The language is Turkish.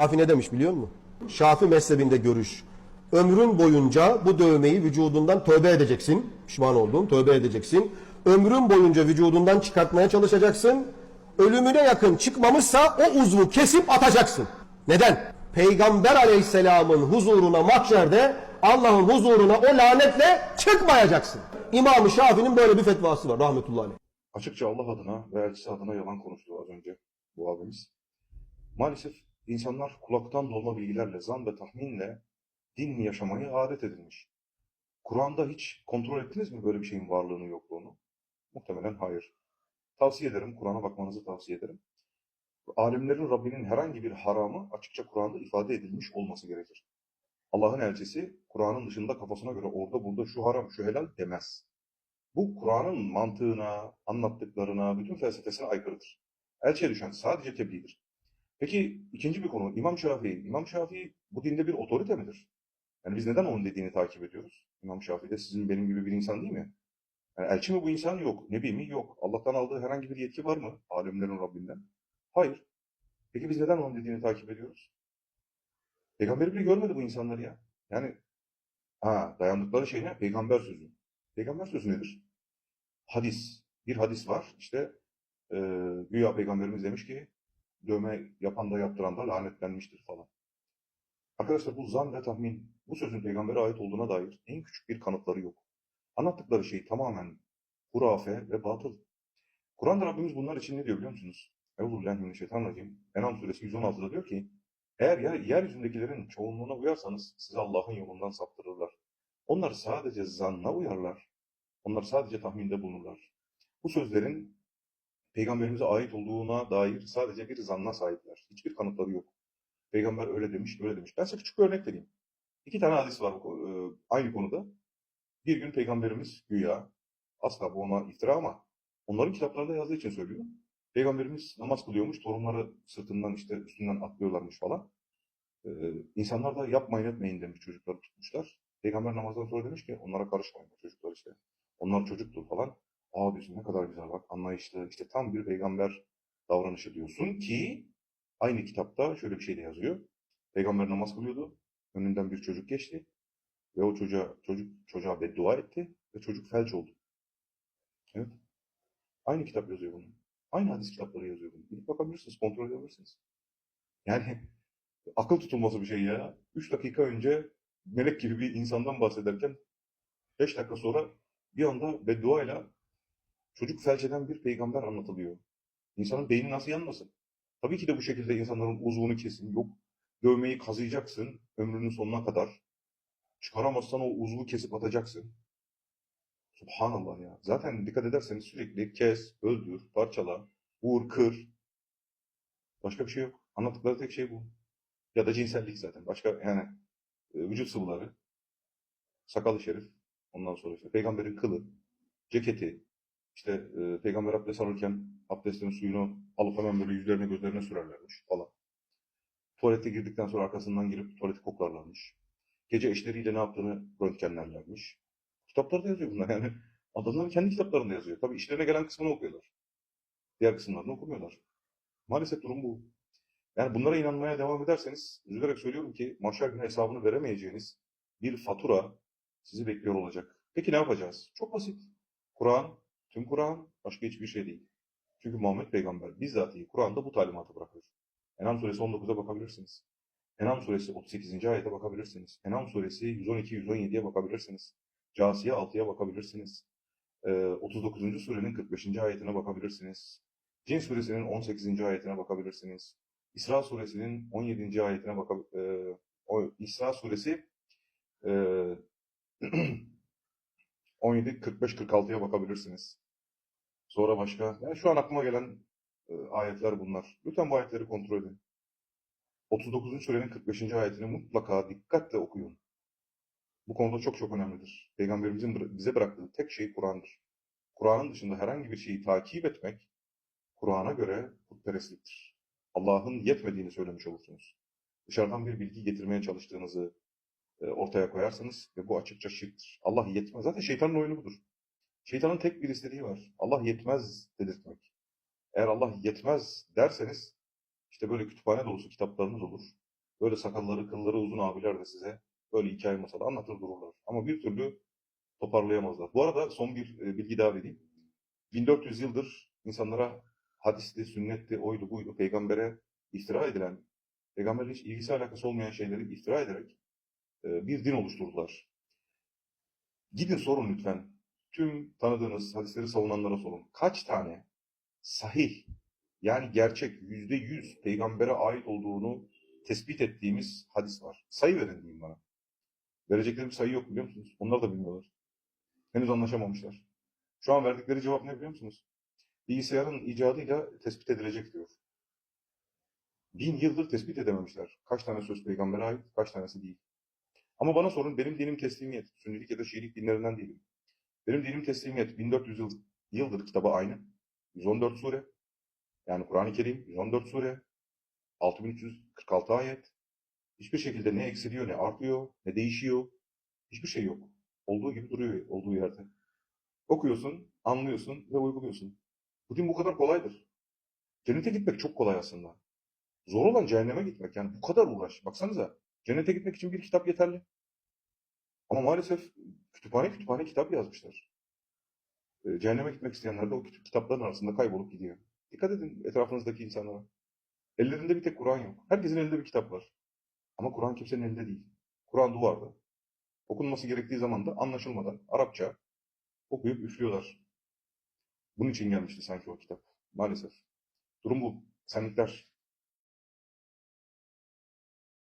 Şafi ne demiş biliyor musun? Şafi mezhebinde görüş. Ömrün boyunca bu dövmeyi vücudundan tövbe edeceksin. Pişman oldun, tövbe edeceksin. Ömrün boyunca vücudundan çıkartmaya çalışacaksın. Ölümüne yakın çıkmamışsa o uzvu kesip atacaksın. Neden? Peygamber aleyhisselamın huzuruna mahşerde Allah'ın huzuruna o lanetle çıkmayacaksın. İmam-ı Şafii'nin böyle bir fetvası var rahmetullahi aleyh. Açıkça Allah adına ve elçisi adına yalan konuştu az önce bu abimiz. Maalesef insanlar kulaktan dolma bilgilerle, zan ve tahminle din yaşamayı adet edilmiş. Kur'an'da hiç kontrol ettiniz mi böyle bir şeyin varlığını yokluğunu? Muhtemelen hayır. Tavsiye ederim, Kur'an'a bakmanızı tavsiye ederim. Alimlerin Rabbinin herhangi bir haramı açıkça Kur'an'da ifade edilmiş olması gerekir. Allah'ın elçisi Kur'an'ın dışında kafasına göre orada burada şu haram şu helal demez. Bu Kur'an'ın mantığına, anlattıklarına, bütün felsefesine aykırıdır. Elçiye düşen sadece tebliğdir. Peki ikinci bir konu İmam Şafii. İmam Şafii bu dinde bir otorite midir? Yani biz neden onun dediğini takip ediyoruz? İmam Şafii de sizin benim gibi bir insan değil mi? Yani elçi mi bu insan? Yok. Nebi mi? Yok. Allah'tan aldığı herhangi bir yetki var mı? Alemlerin Rabbinden. Hayır. Peki biz neden onun dediğini takip ediyoruz? Peygamberi bile görmedi bu insanlar ya. Yani ha, dayandıkları şey ne? Peygamber sözü. Peygamber sözü nedir? Hadis. Bir hadis var. İşte e, güya peygamberimiz demiş ki dövme yapan da yaptıran da lanetlenmiştir falan. Arkadaşlar bu zan ve tahmin bu sözün peygambere ait olduğuna dair en küçük bir kanıtları yok. Anlattıkları şey tamamen hurafe ve batıl. Kur'an'da Rabbimiz bunlar için ne diyor biliyor musunuz? Euzubillahimineşşeytanirracim. Enam suresi 116'da diyor ki eğer yer, yeryüzündekilerin çoğunluğuna uyarsanız sizi Allah'ın yolundan saptırırlar. Onlar sadece zanna uyarlar. Onlar sadece tahminde bulunurlar. Bu sözlerin peygamberimize ait olduğuna dair sadece bir zanna sahipler. Hiçbir kanıtları yok. Peygamber öyle demiş, öyle demiş. Ben size küçük bir örnek vereyim. İki tane hadis var bu, e, aynı konuda. Bir gün peygamberimiz güya, asla bu ona iftira ama onların kitaplarında yazdığı için söylüyor. Peygamberimiz namaz kılıyormuş, torunları sırtından işte üstünden atlıyorlarmış falan. Ee, insanlar da yapmayın etmeyin demiş çocukları tutmuşlar. Peygamber namazdan sonra demiş ki onlara karışmayın çocuklar işte. Onlar çocuktur falan. Aa diyorsun ne kadar güzel bak anlayışlı. İşte tam bir peygamber davranışı diyorsun ki aynı kitapta şöyle bir şey de yazıyor. Peygamber namaz kılıyordu. Önünden bir çocuk geçti. Ve o çocuğa, çocuk çocuğa beddua etti ve çocuk felç oldu. Evet. Aynı kitap yazıyor bunu. Aynı hadis kitapları yazıyor bunu. Gidip bakabilirsiniz, kontrol edebilirsiniz. Yani akıl tutulması bir şey ya. Üç dakika önce melek gibi bir insandan bahsederken beş dakika sonra bir anda bedduayla çocuk felç eden bir peygamber anlatılıyor. İnsanın beyni nasıl yanmasın? Tabii ki de bu şekilde insanların uzvunu kesin. Yok dövmeyi kazıyacaksın ömrünün sonuna kadar. Çıkaramazsan o uzvu kesip atacaksın. Subhanallah ya. Zaten dikkat ederseniz sürekli kes, öldür, parçala, vur, kır. Başka bir şey yok. Anlattıkları tek şey bu. Ya da cinsellik zaten. Başka yani e, vücut sıvıları, sakalı şerif, ondan sonra işte peygamberin kılı, ceketi, işte e, peygamber abdest alırken abdestin suyunu alıp hemen böyle yüzlerine gözlerine sürerlermiş falan. Tuvalete girdikten sonra arkasından girip tuvaleti koklarlarmış. Gece eşleriyle ne yaptığını röntgenlerlermiş. Kitaplarda yazıyor bunlar yani. Adamların kendi kitaplarında yazıyor. Tabii işlerine gelen kısmını okuyorlar. Diğer kısımlarını okumuyorlar. Maalesef durum bu. Yani bunlara inanmaya devam ederseniz üzülerek söylüyorum ki mahşer günü hesabını veremeyeceğiniz bir fatura sizi bekliyor olacak. Peki ne yapacağız? Çok basit. Kur'an, tüm Kur'an başka hiçbir şey değil. Çünkü Muhammed Peygamber bizzatihi Kur'an'da bu talimatı bırakıyor. Enam suresi 19'a bakabilirsiniz. Enam suresi 38. ayete bakabilirsiniz. Enam suresi 112-117'ye bakabilirsiniz. Casiye 6'ya bakabilirsiniz. Ee, 39. surenin 45. ayetine bakabilirsiniz. Cin suresinin 18. ayetine bakabilirsiniz. İsra suresinin 17. ayetine bakabilirsiniz. o İsra suresi e, 17, 45, 46'ya bakabilirsiniz. Sonra başka, yani şu an aklıma gelen e, ayetler bunlar. Lütfen bu ayetleri kontrol edin. 39. surenin 45. ayetini mutlaka dikkatle okuyun. Bu konuda çok çok önemlidir. Peygamberimizin bize bıraktığı tek şey Kur'an'dır. Kur'an'ın dışında herhangi bir şeyi takip etmek, Kur'an'a göre putperestliktir. Allah'ın yetmediğini söylemiş olursunuz. Dışarıdan bir bilgi getirmeye çalıştığınızı e, ortaya koyarsanız ve bu açıkça şirktir. Allah yetmez. Zaten şeytanın oyunu budur. Şeytanın tek bir istediği var. Allah yetmez dedirtmek. Eğer Allah yetmez derseniz işte böyle kütüphane dolusu kitaplarınız olur. böyle sakalları, kılları uzun abiler de size böyle hikaye masalı anlatır dururlar. Ama bir türlü toparlayamazlar. Bu arada son bir e, bilgi daha vereyim. 1400 yıldır insanlara hadisti, sünnetti, oydu, buydu, peygambere iftira edilen, peygamberle hiç ilgisi alakası olmayan şeyleri iftira ederek e, bir din oluşturdular. Gidin sorun lütfen. Tüm tanıdığınız hadisleri savunanlara sorun. Kaç tane sahih yani gerçek yüzde yüz peygambere ait olduğunu tespit ettiğimiz hadis var. Sayı verin diyeyim bana. Verecekleri bir sayı yok biliyor musunuz? Onlar da bilmiyorlar. Henüz anlaşamamışlar. Şu an verdikleri cevap ne biliyor musunuz? Bilgisayarın icadıyla tespit edilecek diyor. Bin yıldır tespit edememişler. Kaç tane söz peygambere ait, kaç tanesi değil. Ama bana sorun, benim dinim teslimiyet. Sünnilik ya da Şiilik dinlerinden değilim. Benim dinim teslimiyet. 1400 yıl, yıldır kitabı aynı. 114 sure. Yani Kur'an-ı Kerim 114 sure. 6346 ayet. Hiçbir şekilde ne eksiliyor, ne artıyor, ne değişiyor. Hiçbir şey yok. Olduğu gibi duruyor olduğu yerde. Okuyorsun, anlıyorsun ve uyguluyorsun. Bu din bu kadar kolaydır. Cennete gitmek çok kolay aslında. Zor olan cehenneme gitmek. Yani bu kadar uğraş. Baksanıza. Cennete gitmek için bir kitap yeterli. Ama maalesef kütüphane kütüphane kitap yazmışlar. Ee, cehenneme gitmek isteyenler de o kitapların arasında kaybolup gidiyor. Dikkat edin etrafınızdaki insanlara. Ellerinde bir tek Kur'an yok. Herkesin elinde bir kitap var. Ama Kur'an kimsenin elinde değil. Kur'an duvarda. Okunması gerektiği zaman da anlaşılmadan Arapça okuyup üflüyorlar. Bunun için gelmişti sanki o kitap. Maalesef. Durum bu. Senlikler